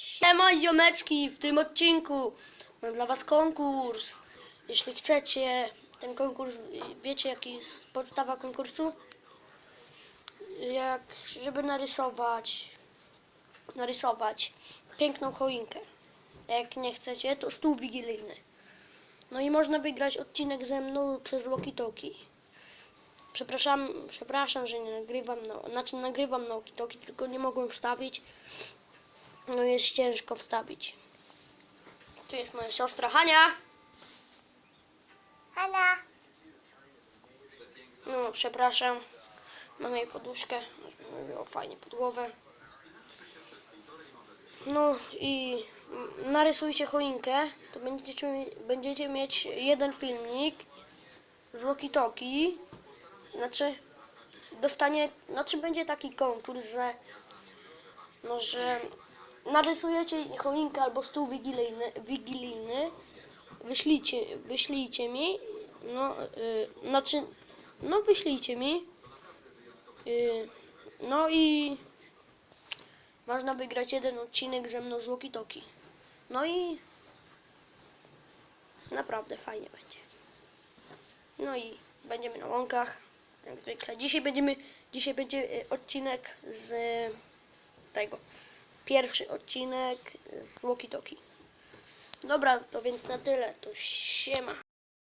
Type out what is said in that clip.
Siema ziomeczki, w tym odcinku mam dla was konkurs. Jeśli chcecie ten konkurs, wiecie jaki jest podstawa konkursu? Jak, żeby narysować, narysować piękną choinkę. Jak nie chcecie, to stół wigilijny. No i można wygrać odcinek ze mną przez walkie-talkie. Przepraszam, przepraszam, że nie nagrywam, no, znaczy nagrywam na walkie-talkie, tylko nie mogłem wstawić. No jest ciężko wstawić. Tu jest moja siostra Hania. Hala, No, przepraszam. Mam jej poduszkę. Było fajnie pod głowę. No i narysujcie choinkę. To będziecie, będziecie mieć jeden filmik z walkie-talkie. Znaczy, dostanie, znaczy będzie taki konkurs, że no, że narysujecie choinkę albo stół wigilijny, wigilijny wyślijcie, wyślijcie mi, no, y, znaczy, no wyślijcie mi, y, no i można wygrać jeden odcinek ze mną z walkie-talkie. No i naprawdę fajnie będzie. No i będziemy na łąkach, jak zwykle. Dzisiaj będziemy, dzisiaj będzie y, odcinek z tego, pierwszy odcinek z walkie-talkie. Dobra, to więc na tyle, to siema.